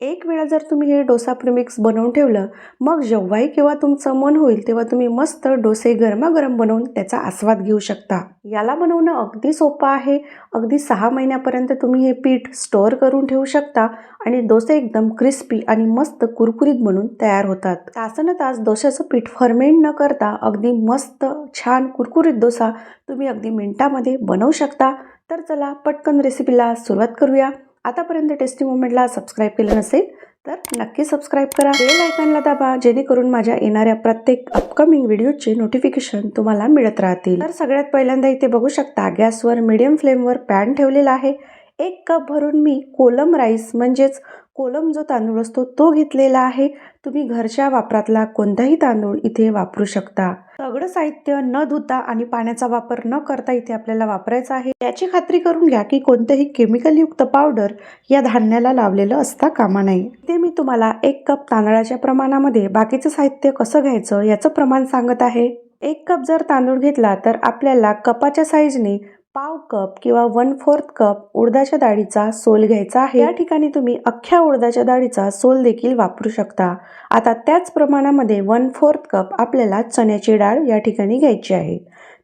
एक वेळा जर तुम्ही हे डोसा प्रिमिक्स बनवून ठेवलं मग जेव्हाही किंवा तुमचं मन होईल तेव्हा तुम्ही मस्त डोसे गरमागरम बनवून त्याचा आस्वाद घेऊ शकता. याला बनवणं अगदी सोपं आहे. अगदी सहा महिन्यापर्यंत तुम्ही हे पीठ स्टोअर करून ठेवू शकता आणि डोसे एकदम क्रिस्पी आणि मस्त कुरकुरीत बनून तयार होतात. तासन तास डोश्याचं पीठ फर्मेंट न करता अगदी मस्त छान कुरकुरीत डोसा तुम्ही अगदी मिनिटामध्ये बनवू शकता. तर चला पटकन रेसिपीला सुरुवात करूया. आतापर्यंत टेस्टी मुवमेंटला सबस्क्राईब केलं नसेल तर नक्की सबस्क्राईब करा. बेल आयकॉनला दाबा जेणेकरून माझ्या येणाऱ्या प्रत्येक अपकमिंग व्हिडिओचे नोटिफिकेशन तुम्हाला मिळत राहतील. तर सगळ्यात पहिल्यांदा इथे बघू शकता गॅसवर मीडियम फ्लेमवर पॅन ठेवलेला आहे. एक कप भरून मी कोलम राईस म्हणजेच कोलम जो तांदूळ असतो तो घेतलेला आहे. तुम्ही घरच्या वापरातला कोणताही तांदूळ इथे वापरू शकता. सगळं साहित्य न धुता आणि पाण्याचा वापर न करता इथे आपल्याला वापरायचं आहे. याची खात्री करून घ्या की कोणतंही केमिकलयुक्त पावडर या धान्याला लावलेलं असता कामा नये. ते मी तुम्हाला एक कप तांदळाच्या प्रमाणामध्ये बाकीचं साहित्य कसं घ्यायचं याचं प्रमाण सांगत आहे. एक कप जर तांदूळ घेतला तर आपल्याला कपाच्या साईजने पाव कप किंवा वन फोर्थ कप उडदाच्या डाळीचा सोल घ्यायचा आहे. या ठिकाणी तुम्ही अख्ख्या उडदाच्या डाळीचा सोल देखील वापरू शकता. आता त्याच प्रमाणामध्ये वन फोर्थ कप आपल्याला चण्याची डाळ या ठिकाणी घ्यायची आहे.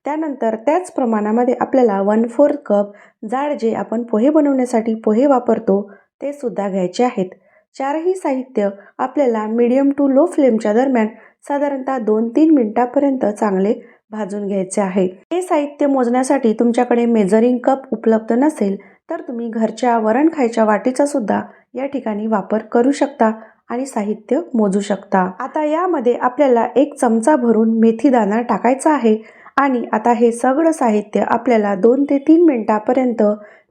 त्यानंतर त्याच प्रमाणामध्ये आपल्याला वन फोर्थ कप जाड जे आपण पोहे बनवण्यासाठी पोहे वापरतो ते सुद्धा घ्यायचे आहेत. चारही साहित्य आपल्याला मीडियम टू लो फ्लेमच्या दरम्यान साधारणतः दोन तीन मिनिटापर्यंत चांगले भाजून घ्यायचे आहे. हे साहित्य मोजण्यासाठी तुमच्याकडे मेजरिंग कप उपलब्ध नसेल तर तुम्ही घरच्या वरण खायच्या वाटीचा सुद्धा या ठिकाणी वापर करू शकता आणि साहित्य मोजू शकता. आता यामध्ये आपल्याला एक चमचा भरून मेथी दाणा टाकायचा आहे आणि आता हे सगळं साहित्य आपल्याला दोन ते तीन मिनिटापर्यंत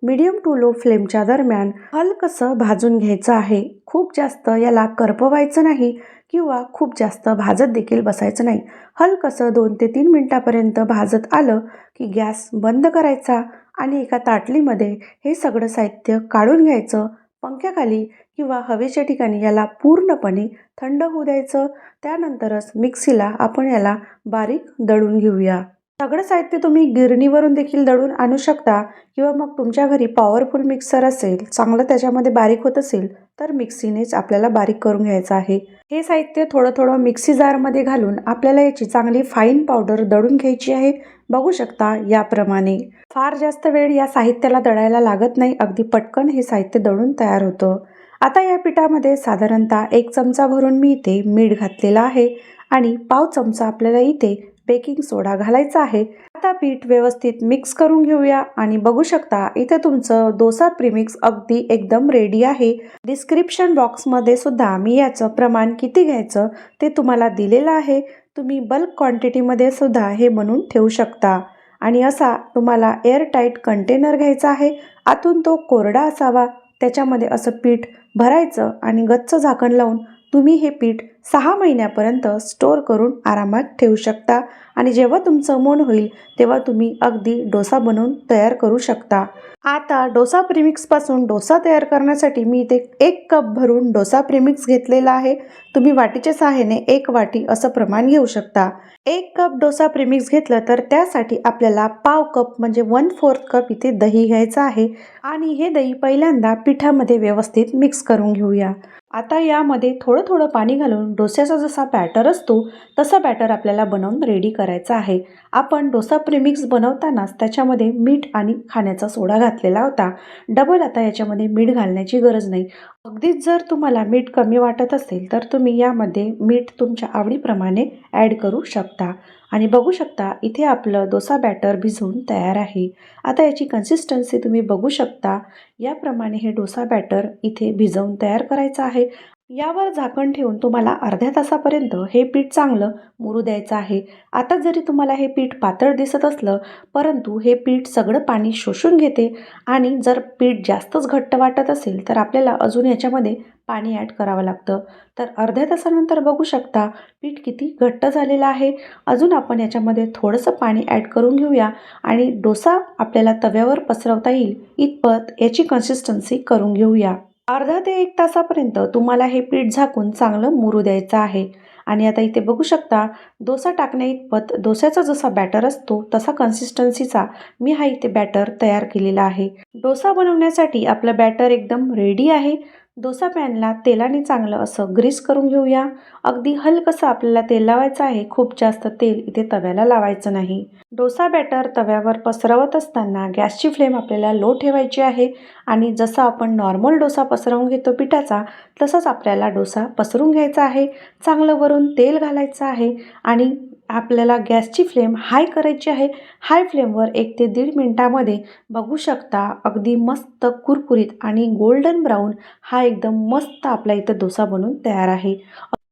मीडियम टू लो फ्लेमच्या दरम्यान हलकसं भाजून घ्यायचं आहे. खूप जास्त याला करपवायचं नाही किंवा खूप जास्त भाजत देखील बसायचं नाही. हलकसं दोन ते तीन मिनटापर्यंत भाजत आलं की गॅस बंद करायचा आणि एका ताटलीमध्ये हे सगळं साहित्य काढून घ्यायचं. पंख्याखाली किंवा हवेच्या ठिकाणी याला पूर्णपणे थंड होऊ द्यायचं. त्यानंतरच मिक्सीला आपण याला बारीक दळून घेऊया. सगळं साहित्य तुम्ही गिरणीवरून देखील दळून आणू शकता किंवा मग तुमच्या घरी पॉवरफुल मिक्सर असेल चांगलं त्याच्यामध्ये बारीक होत असेल तर मिक्सीनेच आपल्याला बारीक करून घ्यायचं आहे. हे साहित्य थोडं थोडं मिक्सी जारमध्ये घालून आपल्याला याची चांगली फाईन पावडर दळून घ्यायची आहे. बघू शकता याप्रमाणे. फार जास्त वेळ या साहित्याला दळायला लागत नाही अगदी पटकन हे साहित्य दळून तयार होतं. आता या पिठामध्ये साधारणतः एक चमचा भरून मी इथे मीठ घातलेला आहे. आणि पाव चमचा आपल्याला इथे बेकिंग सोडा घालायचा आहे. आता पीठ व्यवस्थित मिक्स करून घेऊया आणि बघू शकता इथे तुमचं डोसा प्रीमिक्स अगदी एकदम रेडी आहे. डिस्क्रिप्शन बॉक्समध्ये सुद्धा मी याचं प्रमाण किती घ्यायचं ते तुम्हाला दिलेलं आहे. तुम्ही बल्क क्वांटिटीमध्ये सुद्धा हे बनवून ठेवू शकता. आणि असा तुम्हाला एअरटाईट कंटेनर घ्यायचा आहे. आतून तो कोरडा असावा. त्याच्यामध्ये असं पीठ भरायचं आणि गच्च झाकण लावून तुम्ही हे पीठ सहा महिन्यापर्यंत स्टोअर करून आरामात ठेवू शकता. आणि जेव्हा तुमचं मन होईल तेव्हा तुम्ही अगदी डोसा बनवून तयार करू शकता. आता डोसा प्रिमिक्सपासून डोसा तयार करण्यासाठी मी इथे एक कप भरून डोसा प्रिमिक्स घेतलेला आहे. तुम्ही वाटीच्या सहाय्याने एक वाटी असं प्रमाण घेऊ शकता. एक कप डोसा प्रिमिक्स घेतलं तर त्यासाठी आपल्याला पाव कप म्हणजे वन फोर्थ कप इथे दही घ्यायचं आहे. आणि हे दही पहिल्यांदा पिठामध्ये व्यवस्थित मिक्स करून घेऊया. आता यामध्ये थोडं थोडं पाणी घालून डोस्याचा जसा बॅटर असतो तसा बॅटर आपल्याला बनवून रेडी करायचा आहे. आपण डोसा प्रिमिक्स बनवतानाच त्याच्यामध्ये मीठ आणि खाण्याचा सोडा घातलेला होता. डबल आता याच्यामध्ये मीठ घालण्याची गरज नाही. अगदीच जर तुम्हाला मीठ कमी वाटत असेल तर तुम्ही यामध्ये मीठ तुमच्या आवडीप्रमाणे ॲड करू शकता. आणि बघू शकता इथे आपलं डोसा बॅटर भिजवून तयार आहे. आता याची कन्सिस्टन्सी तुम्ही बघू शकता. याप्रमाणे हे डोसा बॅटर इथे भिजवून तयार करायचं आहे. यावर झाकण ठेवून तुम्हाला अर्ध्या तासापर्यंत हे पीठ चांगलं मुरू द्यायचं आहे. आता जरी तुम्हाला हे पीठ पातळ दिसत असलं परंतु हे पीठ सगळं पाणी शोषून घेते आणि जर पीठ जास्तच घट्ट वाटत असेल तर आपल्याला अजून याच्यामध्ये पाणी ॲड करावं लागतं. तर अर्ध्या तासानंतर बघू शकता पीठ किती घट्ट झालेलं आहे. अजून आपण याच्यामध्ये थोडंसं पाणी ॲड करून घेऊया आणि डोसा आपल्याला तव्यावर पसरवता येईल. इतपत याची कन्सिस्टन्सी करून घेऊया. अर्धा ते एक तासापर्यंत तुम्हाला हे पीठ झाकून चांगलं मुरू द्यायचं आहे. आणि आता इथे बघू शकता डोसा टाकण्या इतपत डोस्याचा जसा बॅटर असतो तसा कन्सिस्टन्सीचा मी हा इथे बॅटर तयार केलेला आहे. डोसा बनवण्यासाठी आपलं बॅटर एकदम रेडी आहे. डोसा पॅनला तेलाने चांगलं असं ग्रीस करून घेऊया. अगदी हलकंसं आपल्याला तेल लावायचं आहे खूप जास्त तेल इथे तव्याला लावायचं नाही. डोसा बॅटर तव्यावर पसरवत असताना गॅसची फ्लेम आपल्याला लो ठेवायची आहे आणि जसं आपण नॉर्मल डोसा पसरवून घेतो पिठाचा तसंच आपल्याला डोसा पसरून घ्यायचा आहे. चांगलं वरून तेल घालायचं आहे आणि आपल्याला गॅसची फ्लेम हाय करायची आहे. हाय फ्लेमवर एक ते दीड मिनटामध्ये बघू शकता अगदी मस्त कुरकुरीत आणि गोल्डन ब्राऊन हा एकदम मस्त आपला इथं डोसा बनून तयार आहे.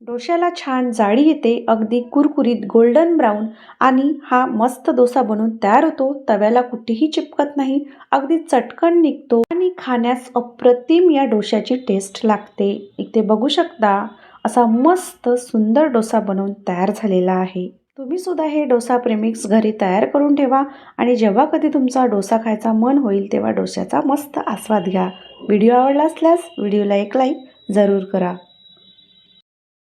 डोश्याला छान जाळी येते अगदी कुरकुरीत गोल्डन ब्राऊन आणि हा मस्त डोसा बनून तयार होतो. तव्याला कुठेही चिपकत नाही अगदी चटकन निघतो आणि खाण्यास अप्रतिम या डोश्याची टेस्ट लागते. इथे बघू शकता असा मस्त सुंदर डोसा बनवून तयार झालेला आहे. तुम्ही सुद्धा हे डोसा प्रेमिक्स घरी तयार करून ठेवा आणि जेव्हा कधी तुमचा डोसा खायचा मन होईल तेव्हा डोशाचा मस्त आस्वाद घ्या. व्हिडिओ आवडला असल्यास व्हिडिओला एक लाईक जरूर करा.